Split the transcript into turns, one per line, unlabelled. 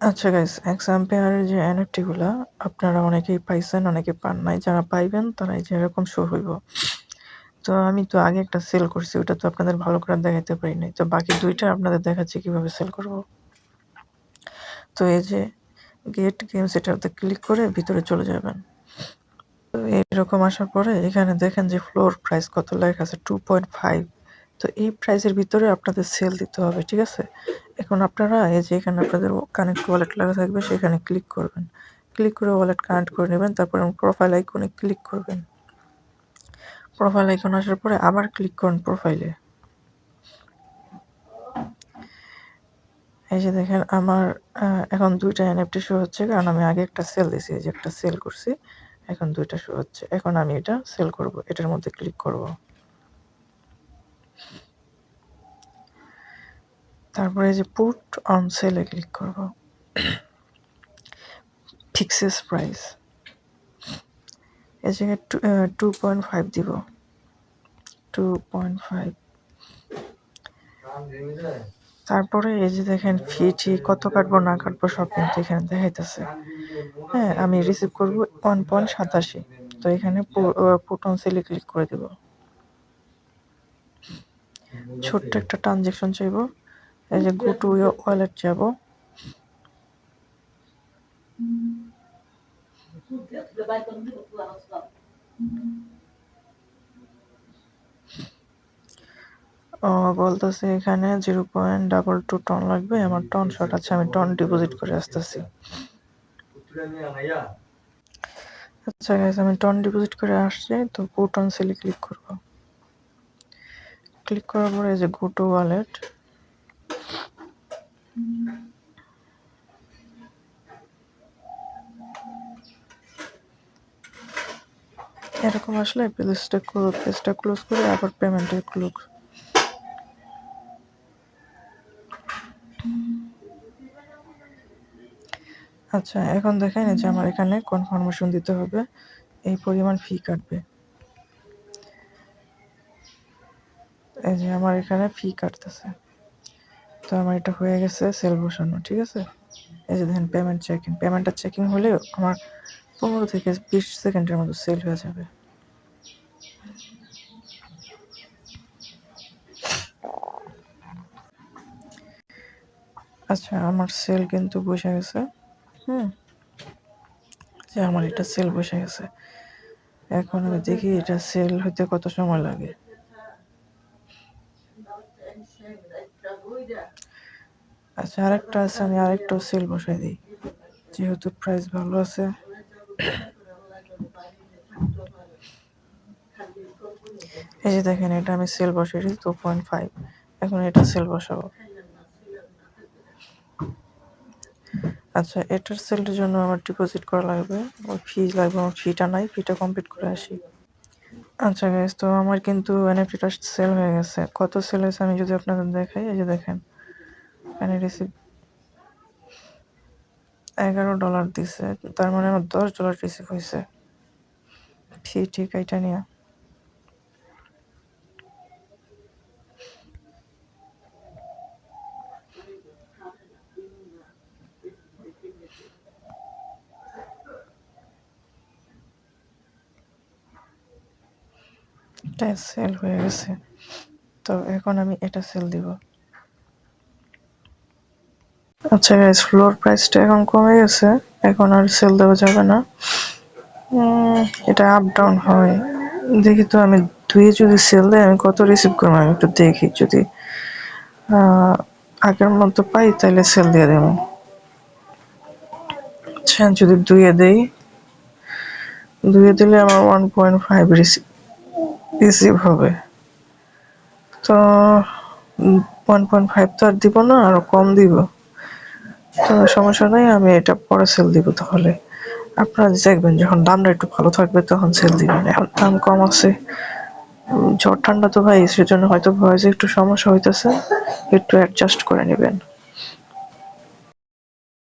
আচ্ছা গাইস এক্সাম্পেয়ারের যে এনএফটি গুলা, আপনারা অনেকেই পাইছেন, অনেকে পান নাই। যারা পাইবেন, তারা যে এরকম শো হইব। তো আমি তো আগে একটা সেল করছি, ওটা তো আপনাদের ভালো করে দেখাইতে পারি নাই। তো বাকি দুইটা আপনাদের দেখাচ্ছি কীভাবে সেল করব। তো এই যে গেট গেমস এটাতে ক্লিক করে ভিতরে চলে যাবেন। তো এরকম আসার পরে এখানে দেখেন যে ফ্লোর প্রাইস কত, লেখা আছে টু পয়েন্ট ফাইভ তো এই প্রাইসের ভিতরে আপনাদের সেল দিতে হবে, ঠিক আছে? এখন আপনারা এই যে এখানে আপনাদের কানেক্ট ওয়ালেট লাগা থাকবে, সেখানে ক্লিক করবেন। ক্লিক করে ওয়ালেট কানেক্ট করে নেবেন, তারপরে প্রোফাইল আইকনে ক্লিক করবেন। প্রোফাইল আইকন আসার পরে আবার ক্লিক করুন প্রোফাইলে এই যে দেখেন, আমার এখন দুইটা এনএফটি শো হচ্ছে, কারণ আমি আগে একটা সেল দিয়েছি এই যে একটা সেল করছি, এখন দুইটা শো হচ্ছে। এখন আমি এটা সেল করব, এটার মধ্যে ক্লিক করব। তারপরে যে পুট অন সেলে ক্লিক করব। ফিক্সেস প্রাইস এই জায়গায় টু পয়েন্ট ফাইভ দিব। টু পয়েন্ট ফাইভ তারপরে এই যে দেখেন ফি টি কত কাটবো না কাটবো সব কিন্তু এখানে দেখাইতেছে। হ্যাঁ আমি রিসিভ করব ওয়ান পয়েন্ট সাতাশি। তো এখানে পুটন সেলে ক্লিক করে দেব। ছোট্ট একটা ট্রানজেকশন চাইব। এই যে গো টু ওয়ালেট যাব। ও, বলতেছে এখানে zero point double two ton লাগবে, আমার টন শর্ট আছে, আমি টন ডিপোজিট করে আসতেছি। আচ্ছা গাইস আমি টন ডিপোজিট করে আসছি, তো গো টন সেলে ক্লিক করব। ক্লিক করার পরে এই যে গো টু ওয়ালেট এরকম আসলে পেজটা পেজটা ক্লোজ করে আবার পেমেন্টের ক্লোজ আচ্ছা এখন দেখেন যে আমার এখানে কনফার্মেশন দিতে হবে, এই পরিমাণ ফি কাটবে। এই যে আমার এখানে ফি কাটতেছে। তো আমার এটা হয়ে গেছে সেল বসানো, ঠিক আছে? এই যে দেখেন পেমেন্ট চেকিং পেমেন্টটা চেকিং হলে আমার পনেরো থেকে বিশ সেকেন্ডের মতো সেল হয়ে যাবে। আচ্ছা আমার সেল কিন্তু বসে গেছে, হুম? যে আমার এটা সেল বসে গেছে। এখন আমি দেখি এটা সেল হইতে কত সময় লাগে। আচ্ছা আরেকটা আছে, আমি আরেকটা সেল বসাই দিই। যেহেতু প্রাইস ভালো আছে। এই যে দেখেন, এটা আমি সেল বসিয়েছি টু পয়েন্ট ফাইভ এখন এটা সেল বসাবো। আচ্ছা এটার সেলটার জন্য আমার ডিপোজিট করা লাগবে। ওই ফি লাগবে, আমার ফিটা নাই ফিটা কমপ্লিট করে আসি। আচ্ছা গাইজ তো আমার কিন্তু এনএফটিটা সেল হয়ে গেছে। কত সেল হয়েছে আমি যদি আপনাদের দেখাই? এই যে দেখেন। এখানে রিসিভ এগারো ডলার দিছে, তার মানে আমার দশ ডলার রিসিভ হয়েছে ফি ঠিক এটা নিয়ে। এটা সেল হয়ে গেছে। তো এখন আমি এটা সেল দিব। আচ্ছা গাইস ফ্লোর প্রাইসটা এখন কমে গেছে। এখন আর সেল দেওয়া যাবে না। এটা আপ ডাউন হয়। দেখি তো আমি দুই যদি সেল দেয়, আমি কত রিসিভ করব? আমি একটু দেখি যদি আগের মতো পাই, তাহলে সেল দিয়ে দেবো। আচ্ছা যদি দুইয়ে দেই দুইয়ে দিলে আমার one point five receive receive হবে। তো ওয়ান পয়েন্ট ফাইভ তো আর দিব না আরও কম দিব। তো সমস্যা নাই, আমি এটা পরে সেল দিব তাহলে। আপনারা দেখবেন যখন দামটা একটু ভালো থাকবে, তখন সেল দিবেন। এখন দাম কম আছে। ঝড় ঠান্ডা তো ভাই, সেজন্য হয়তো ভয়েসে একটু সমস্যা হইতেছে, একটু অ্যাডজাস্ট করে নেবেন।